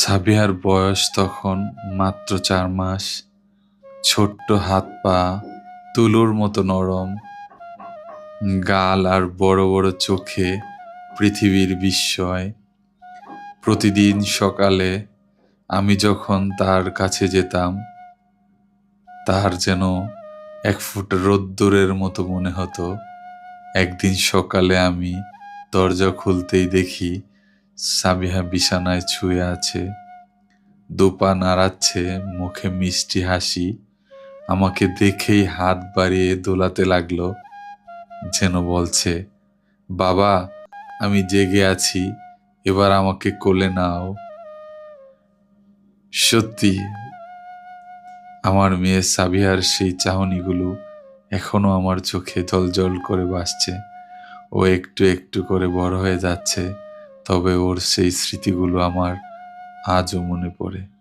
সাবিহার বয়স তখন মাত্র চার মাস। ছোট্ট হাত পা, তুলোর মতো নরম, গাল আর বড় বড় চোখে পৃথিবীর বিস্ময়। প্রতিদিন সকালে আমি যখন তার কাছে যেতাম, তার যেন এক ফুট রোদ্দুরের মতো মনে হতো। একদিন সকালে আমি দরজা খুলতেই দেখি সাবিহা বিছানায় ছুঁয়ে আছে। দুপা নাড়াচ্ছে, মুখে মিষ্টি হাসি। আমাকে দেখেই হাত বাড়িয়ে দোলাতে লাগল। যেন বলছে, বাবা, আমি জেগে আছি, এবার আমাকে কোলে নাও। সত্যি, আমার মেয়ে সাবিহার সেই চাহনিগুলো এখনও আমার চোখে জল জল করে ভাসছে ও একটু একটু করে বড় হয়ে যাচ্ছে। তবে ওর সেই স্মৃতিগুলো আমার আজও মনে পড়ে।